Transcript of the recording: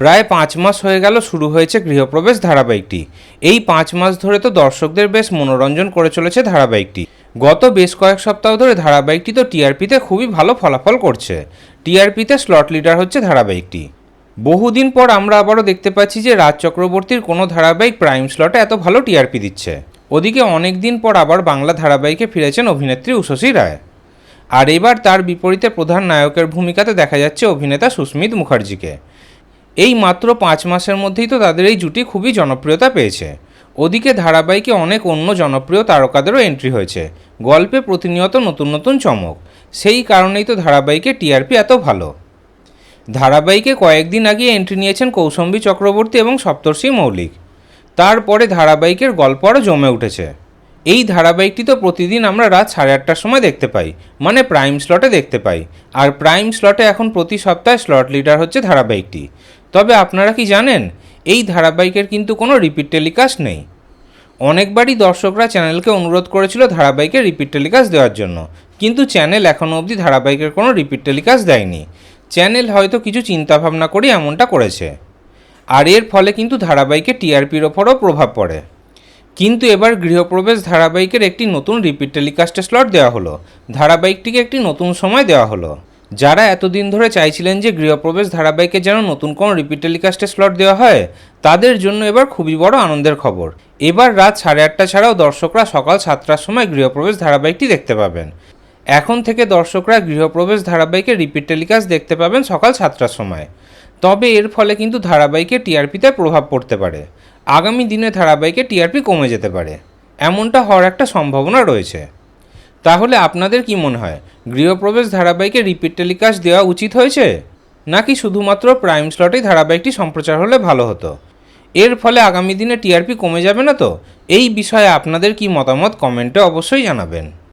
প্রায় পাঁচ মাস হয়ে গেল শুরু হয়েছে গৃহপ্রবেশ ধারাবাহিকটি। এই পাঁচ মাস ধরে তো দর্শকদের বেশ মনোরঞ্জন করে চলেছে ধারাবাহিকটি। গত বেশ কয়েক সপ্তাহ ধরে ধারাবাহিকটি তো টিআরপিতে খুবই ভালো ফলাফল করছে। টিআরপিতে স্লট লিডার হচ্ছে ধারাবাহিকটি। বহুদিন পর আমরা আবারও দেখতে পাচ্ছি যে রাজ চক্রবর্তীর কোনো ধারাবাহিক প্রাইম স্লটে এত ভালো টিআরপি দিচ্ছে। ওদিকে অনেক দিন পর আবার বাংলা ধারাবাহিকে ফিরেছেন অভিনেত্রী উষসী রায়। আর এবার তার বিপরীতে প্রধান নায়কের ভূমিকাতে দেখা যাচ্ছে অভিনেতা সুস্মিত মুখার্জিকে। এই মাত্র পাঁচ মাসের মধ্যেই তো তাদের এই জুটি খুবই জনপ্রিয়তা পেয়েছে। ওদিকে ধারাবাহিকে অনেক অন্য জনপ্রিয় তারকাদেরও এন্ট্রি হয়েছে। গল্পে প্রতিনিয়ত নতুন নতুন চমক। সেই কারণেই তো ধারাবাহিকে টিআরপি এত ভালো। ধারাবাহিকে কয়েকদিন আগে এন্ট্রি নিয়েছেন কৌশম্বী চক্রবর্তী এবং সপ্তর্ষি মৌলিক। তারপরে ধারাবাহিকের গল্প আরও জমে উঠেছে। এই ধারাবাহিকটি তো প্রতিদিন আমরা রাত সাড়ে আটটার সময় দেখতে পাই মানে প্রাইম স্লটে দেখতে পাই। আর প্রাইম স্লটে এখন প্রতি সপ্তাহে স্লট লিডার হচ্ছে ধারাবাহিকটি। তবে আপনারা কি জানেন, এই ধারাবাহিকের কিন্তু কোনো রিপিট টেলিকাস্ট নেই। অনেকবারই দর্শকরা চ্যানেলকে অনুরোধ করেছিল ধারাবাহিকের রিপিট টেলিকাস্ট দেওয়ার জন্য, কিন্তু চ্যানেল এখনও অবধি ধারাবাহিকের কোনো রিপিট টেলিকাস্ট দেয়নি। চ্যানেল হয়তো কিছু চিন্তাভাবনা করে এমনটা করেছে। আর এর ফলে কিন্তু ধারাবাহিকের টিআরপির ওপরও প্রভাব পড়ে। কিন্তু এবার গৃহপ্রবেশ ধারাবাহিকের একটি নতুন রিপিট টেলিকাস্টের স্লট দেওয়া হলো। ধারাবাহিকটিকে একটি নতুন সময় দেওয়া হলো। যারা এতদিন ধরে চাইছিলেন যে গৃহপ্রবেশ ধারাবাহিকে যেন নতুন কোনো রিপিট টেলিকাস্টের স্লট দেওয়া হয়, তাদের জন্য এবার খুবই বড় আনন্দের খবর। এবার রাত সাড়ে আটটা ছাড়াও দর্শকরা সকাল সাতটার সময় গৃহপ্রবেশ ধারাবাহিকটি দেখতে পাবেন। এখন থেকে দর্শকরা গৃহপ্রবেশ ধারাবাহিকে রিপিট টেলিকাস্ট দেখতে পাবেন সকাল সাতটার সময়। তবে এর ফলে কিন্তু ধারাবাহিকের টিআরপিতে প্রভাব পড়তে পারে। আগামী দিনে ধারাবাহিকে টিআরপি কমে যেতে পারে। এমনটা হওয়ার একটা সম্ভাবনা রয়েছে। তাহলে আপনাদের কি মনে হয়? গৃহপ্রবেশ ধারাবাহিকে রিপিট টেলিকাস্ট দেওয়া উচিত হয়েছে? নাকি শুধুমাত্র প্রাইম স্লটেই ধারাবাহিকটি সম্প্রচার হলে ভালো হতো? এর ফলে আগামী দিনে টিআরপি কমে যাবে না তো? এই বিষয়ে আপনাদের কি মতামত কমেন্টে অবশ্যই জানাবেন।